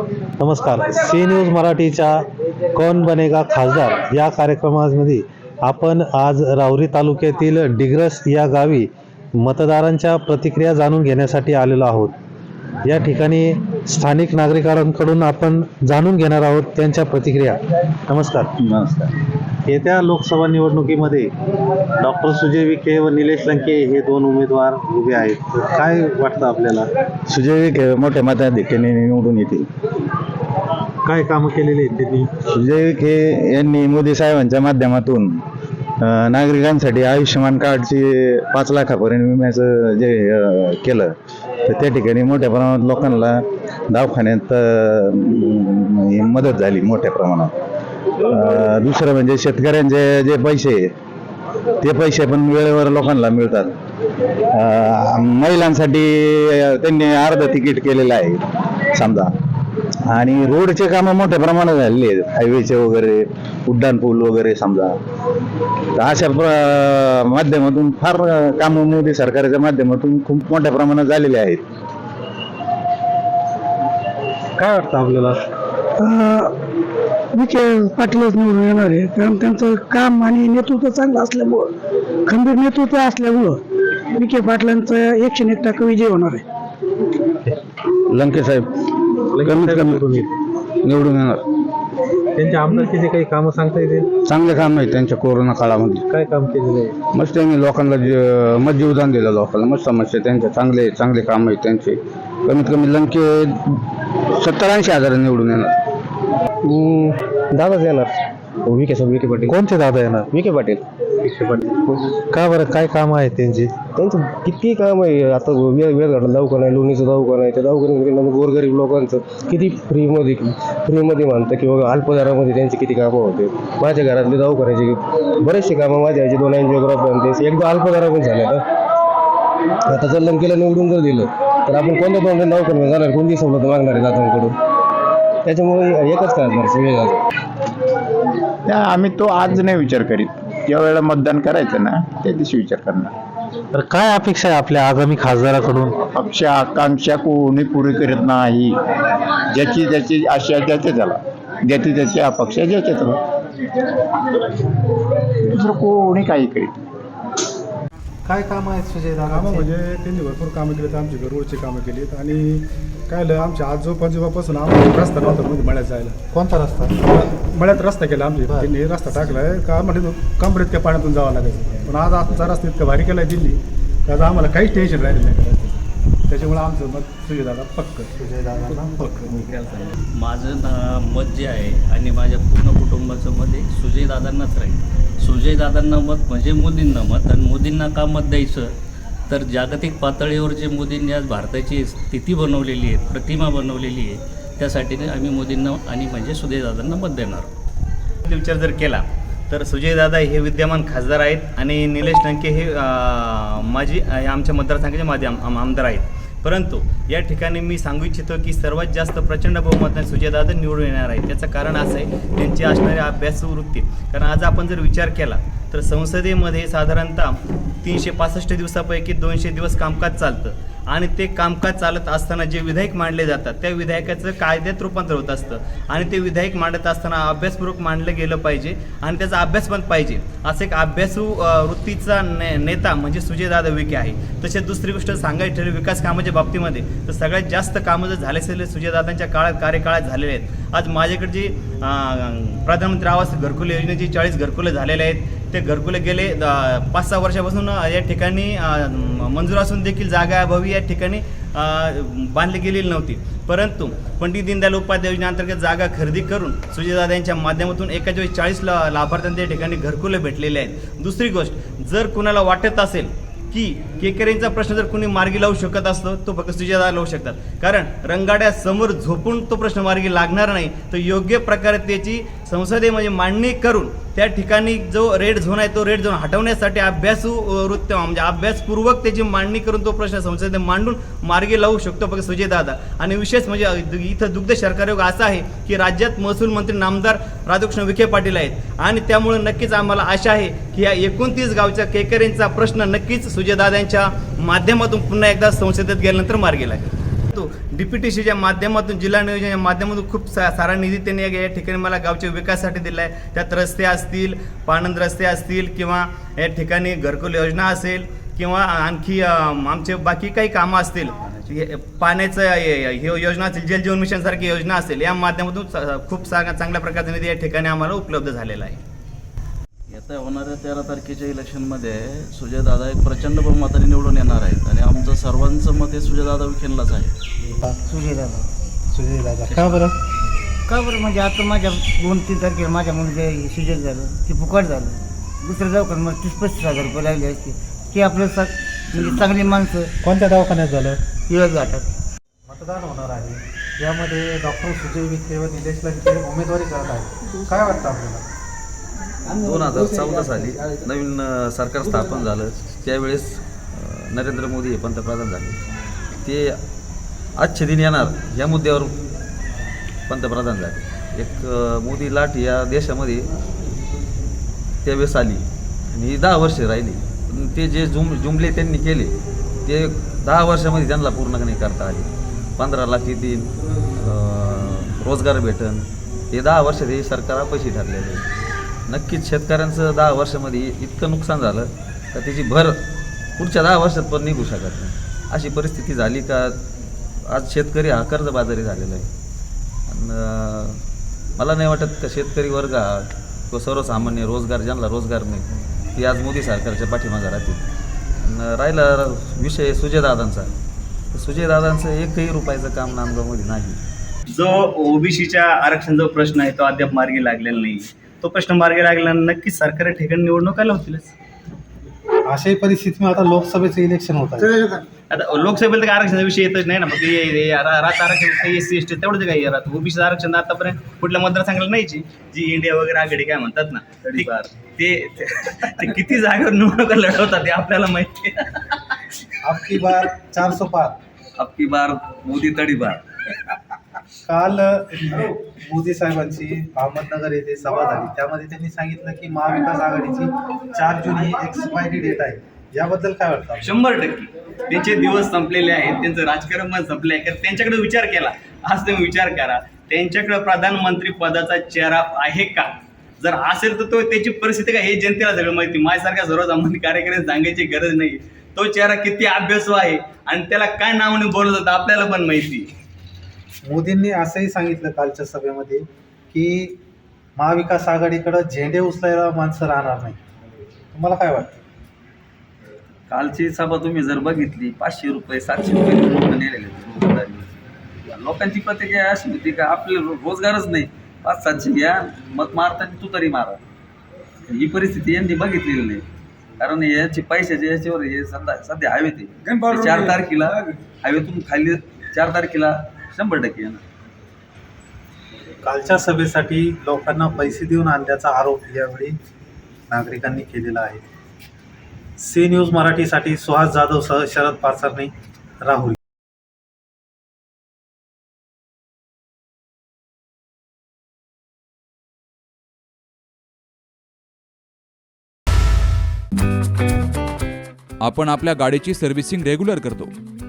नमस्कार. C news मराठीच्या कौन बनेगा खासदार या कार्यक्रमामध्ये आपण आज राहुरी तालुक्यातील डिग्रस या गावी मतदारांच्या प्रतिक्रिया जाणून घेण्यासाठी आलेलो आहोत. या ठिकाणी स्थानिक नागरिकांकडून आपण जाणून घेणार आहोत त्यांच्या प्रतिक्रिया. नमस्कार. नमस्कार. येत्या लोकसभा निवडणुकीमध्ये डॉक्टर सुजय विखे व निलेश लंके हे दोन उमेदवार उभे आहेत. काय वाटतं आपल्याला? सुजय विखे मोठ्या मताधिक्याने निवडून येतील. काय कामं केलेली आहेत त्यांनी? सुजय विखे यांनी मोदी साहेबांच्या माध्यमातून नागरिकांसाठी आयुष्यमान कार्डची पाच लाखापर्यंत विम्याचं जे केलं तर त्या ठिकाणी मोठ्या प्रमाणात लोकांना दवाखान्यात मदत झाली मोठ्या प्रमाणात. दुसरं म्हणजे शेतकऱ्यांचे जे पैसे ते पैसे पण वेळेवर लोकांना मिळतात. महिलांसाठी त्यांनी अर्ध तिकीट केलेलं आहे समजा. आणि रोडचे कामं मोठ्या प्रमाणात झालेले आहेत हायवेचे वगैरे उड्डाण पूल वगैरे समजा. तर अशा प्र- माध्यमातून फार कामं मोदी सरकारच्या माध्यमातून खूप मोठ्या प्रमाणात झालेले आहेत. काय वाटतं आपल्याला? विखे पाटीलच निवडून येणार आहे. कारण त्यांचं काम आणि नेतृत्व चांगलं असल्यामुळं खंबीर नेतृत्व असल्यामुळं विखे पाटलांचं एकशे एक टक्का विजय होणार आहे. लंके साहेब कमीत कमी निवडून येणार. त्यांच्या आमदारकीचे काही कामं सांगता येतील? चांगले काम आहे त्यांच्या कोरोना काळामध्ये. काय काम केलेलं आहे? मस्त त्यांनी लोकांना जे- मत जीवदान दिलं लोकांना. मस्त समस्या त्यांचे चांगले चांगले काम आहेत त्यांचे. कमीत कमी लंके सत्तर ऐंशी हजार निवडून येणार. दादाच येणार. विखे साहेब विखे पाटील. कोणते दादा येणार? विखे पाटील. का बरं काय काम आहेत त्यांची? त्यांचं किती काम आहे? आता वेळ वेळ घडला दवाखाना आहे लोणीचं दवाखाना आहे. त्या दवाखान्यामध्ये गोरगरीब लोकांचं किती फ्रीमध्ये फ्रीमध्ये मानतं किंवा अल्प दरामध्ये त्यांची किती कामं होते. माझ्या घरातले दवाखान्याचे बरेचसे कामं माझ्या आईचे दोन अँजिओग्राफी आणि ते एकदा अल्प दरामध्ये झाले आता आता जर लंकेला निवडून जर दिलं तर आपण कोणत्या दोन दवाखान्यात जाणार? कोणती सवलत मागणार आहे दादांकडून त्याच्यामुळे एकच दादा त्या आम्ही तो आज नाही विचार करीत. ज्या वेळेला मतदान करायचं ना त्या दिवशी विचार करणार. तर काय अपेक्षा आहे आपल्या आगामी खासदाराकडून? पक्ष आकांक्षा कोणी पुरी करीत नाही. ज्याची त्याची आशा ज्याचे त्याला. ज्याची त्याची अपेक्षा ज्याचे त्याला. दुसरं कोणी काही करीत काय काम आहेत सुजय कामं म्हणजे त्यांनी भरपूर कामं केलीत आमची रोडची कामं केलीत. आणि काय झालं आमच्या आजोबाजोबापासून आम्हाला रस्ता नव्हता मध्ये मळ्यात जायला. कोणता रस्ता? मळ्यात रस्ता केला आमची. त्यांनी रस्ता टाकलाय. का म्हणजे कमरेत इतक्या पाण्यातून जावं लागायचं. पण आज आमचा रस्ता इतका भारी केलाय दिल्ली की आज आम्हाला काहीच टेन्शन राहिलं नाही. करायचं त्याच्यामुळे आमचं मत सुजयदादा पक्क. सुजय दादा पक्क. माझं ना मत जे आहे आणि माझ्या पूर्ण कुटुंबाचं मत हे सुजयदादांनाच राहील. सुजयदादांना मत म्हणजे मोदींना मत आणि मोदींना का मत द्यायचं? तर जागतिक पातळीवर जे मोदींनी आज भारताची स्थिती बनवलेली आहे प्रतिमा बनवलेली आहे त्यासाठी आम्ही मोदींना आणि म्हणजे सुजयदादांना मत देणार विचार जर केला तर सुजयदादा हे विद्यमान खासदार आहेत आणि निलेश लंके हे माझी माजी आमच्या मतदारसंघाचे माझे आम आमदार आहेत. परंतु या ठिकाणी मी सांगू इच्छितो की सर्वात जास्त प्रचंड बहुमताने सुजयदादा निवडून येणार आहे त्याचं कारण असं आहे त्यांची असणारी अभ्यासवृत्ती. कारण आज आपण जर विचार केला तर संसदेमध्ये साधारणतः तीनशे पासष्ट दिवसापैकी दोनशे दिवस कामकाज चालतं. आणि ते कामकाज चालत असताना जे विधायक मांडले जातात त्या विधायकाचं कायद्यात रूपांतर होत असतं. आणि ते विधायक मांडत असताना अभ्यासपूर्वक मांडलं गेलं पाहिजे आणि त्याचा अभ्यास पण पाहिजे. असं एक अभ्यासू वृत्तीचा ने नेता म्हणजे सुजयदादा विखे आहे. तसेच दुसरी गोष्ट सांगायची ठरली विकास कामाच्या बाबतीमध्ये तर सगळ्यात जास्त कामं जर झाले असेल सुजयदादांच्या काळात कार्यकाळात झालेले आहेत. आज माझ्याकडे जे प्रधानमंत्री आवास घरकुल योजनेची चाळीस घरकुलं झालेले आहेत. ते घरकुलं गेले पाच सहा वर्षापासून या ठिकाणी मंजूर असून देखील जागा अभावी या ठिकाणी बांधली गेलेली नव्हती. परंतु पंडित दीनदयाल उपाध्याय योजनेअंतर्गत जागा खरेदी करून सुजयदादा यांच्या माध्यमातून एकाच वेळी चाळीस ला लाभार्थ्यांना त्या ठिकाणी घरकुलं भेटलेले आहेत. दुसरी गोष्ट जर कुणाला वाटत असेल की केकरेंचा प्रश्न जर कुणी मार्गी लावू शकत असतो तो फक्त सुजयदा लावू शकतात. कारण रंगाड्या समोर झोपून तो प्रश्न मार्गी लागणार नाही तर योग्य प्रकारे त्याची संसदेमध्ये मांडणी करून त्या ठिकाणी जो रेड झोन आहे तो रेड झोन हटवण्यासाठी अभ्यासू वृत्त म्हणजे अभ्यासपूर्वक त्याची मांडणी करून तो प्रश्न संसदेत मांडून मार्गी लावू शकतो फक्त सुजयदादा आणि विशेष म्हणजे इथं दुग्ध सरकारयोग असा आहे की राज्यात महसूल मंत्री नामदार राधाकृष्ण विखे पाटील आहेत. आणि त्यामुळे नक्कीच आम्हाला आशा आहे की या एकोणतीस गावच्या केकरेंचा प्रश्न नक्कीच सुजयदादांच्या माध्यमातून पुन्हा एकदा संसदेत गेल्यानंतर मार्गी लागेल. तो डीपीटीसीच्या माध्यमातून जिल्हा नियोजनाच्या माध्यमातून खूप सा सारा निधी त्यांनी या ठिकाणी मला गावच्या विकासासाठी दिला आहे त्यात रस्ते असतील पाणंद रस्ते असतील किंवा या ठिकाणी घरकुल योजना असेल किंवा आणखी आमचे बाकी काही कामं असतील हे- पाण्याचं हे हे योजना असेल जल जीवन मिशन सारखी योजना असेल या माध्यमातून खूप सा चांगल्या प्रकारचा निधी या ठिकाणी आम्हाला उपलब्ध झालेला आहे. येत्या होणाऱ्या तेरा तारखेच्या इलेक्शनमध्ये सुजयदादा एक प्रचंड बहुमताने निवडून येणार आहेत आणि आमचं सर्वांचं मत हे सुजयदादा विखेंनाच आहे. सुजयदादा. सुजय दादा का बरं? का बरं? म्हणजे आता माझ्या दोन तीन तारखेला माझ्या मुलीचे सिजन झालं ते फुकट झालं. दुसऱ्या दवाखान्यात मला तीस पस्तीस हजार रुपये लागले असते ते आपलं सा म्हणजे चांगली माणसं. कोणत्या दवाखान्यात झालं? इळत गाठात मतदान होणार आहे. यामध्ये डॉक्टर सुजय विखे व निलेश लंके उमेदवारी करत आहेत. काय वाटतं आपल्याला? दोन हजार चौदा साली नवीन सरकार स्थापन झालं. त्यावेळेस नरेंद्र मोदी हे पंतप्रधान झाले. ते आजचे दिन येणार या मुद्द्यावर पंतप्रधान झाले. एक मोदी लाट या देशामध्ये त्यावेळेस आली. आणि ही दहा वर्षे राहिली. ते जे जुम जुमले त्यांनी केले ते दहा वर्षामध्ये त्यांना पूर्ण नाही करता आले. पंधरा लाख येतील अ, रोजगार भेटन. हे दहा वर्षात हे सरकार अपयशी ठरलेलं. नक्कीच शेतकऱ्यांचं दहा वर्षामध्ये इतकं नुकसान झालं तर त्याची भर पुढच्या दहा वर्षात पण निघू शकत नाही. अशी परिस्थिती झाली का आज शेतकरी हा कर्जबाजारी झालेला आहे. आणि मला नाही वाटत का शेतकरी वर्ग हा तो सर्वसामान्य रोजगार ज्यांना रोजगार नाही ती आज मोदी सरकारच्या पाठीमागे राहतील. राहिला विषय सुजयदादांचा. सुजयदादांचं एकही रुपयाचं काम नांदगावमध्ये नाही. जो ओबीसीच्या आरक्षण जो प्रश्न आहे तो अद्याप मार्गी लागलेला नाही. तो प्रश्न मार्गी लागला नक्कीच सरकारी ठिकाणी निवडणुका होतीलच? अशाही परिस्थितीमध्ये आता लोकसभेचं इलेक्शन होत आहे. आता लोकसभेला तर आरक्षणाचा विषय येतच नाही ना मग हे- हे रा- रात आरक्षण एस सी एस टी तेवढंच काही राहत ओबीसी आरक्षण आतापर्यंत कुठल्या मतदारसंघाला नाहीची जी इंडिया वगैरे आघाडी काय म्हणतात ना. ते ते- ते किती जागेवर निवडणुका लढवतात ते आपल्याला माहिती आहे. आपकी बार चारसो पार. अबकी बार मोदी तडीबार काल मोदी साहेबांची अहमदनगर येथे सभा झाली. त्यामध्ये त्यांनी सांगितलं की महाविकास आघाडीची चार जून ही एक्सपायरी डेट आहे. याबद्दल काय वाटतं शंभर टक्के. त्यांचे दिवस संपलेले आहेत. त्यांचं राजकारण पण संपलं आहे कारण त्यांच्याकडे विचार केला. आज तुम्ही विचार करा. त्यांच्याकडे प्रधानमंत्री पदाचा चेहरा आहे का? जर असेल तर तो त्याची परिस्थिती काय? हे जनतेला सगळं माहिती. माझ्यासारख्या सर्वसामान्य कार्यकर्ते सांगायची गरज नाही. तो चेहरा किती अभ्यास आहे आणि त्याला काय नावाने बोलत होता आपल्याला पण माहिती. मोदींनी असंही सांगितलं कालच्या सभेमध्ये की महाविकास आघाडीकडे झेंडे उचलायला माणसं राहणार नाही. तुम्हाला काय वाटतं? कालची सभा तुम्ही जर बघितली पाचशे रुपये सातशे रुपये लोक नेलेले रोजगारी. लोकांची प्रतिक्रिया अशी होती का आपले रोजगारच नाही. पाच सातशे घ्या मत मारताना तू तरी मारा. ही परिस्थिती यांनी बघितलेली नाही. कारण याची पैशाच्या याच्यावर हे सध्या सध्या हवे ते ते चार तारखेला हवेतून खाली चार तारखेला शंभर टक्के येणार. कालच्या सभेसाठी लोकांना पैसे देऊन आणल्याचा आरोप यावेळी नागरिकांनी केलेला आहे. सी न्यूज मराठीसाठी सुहास जाधव सह शरद पारसरणे राहुल. आपण आपल्या गाडीची सर्व्हिसिंग रेग्युलर करतो.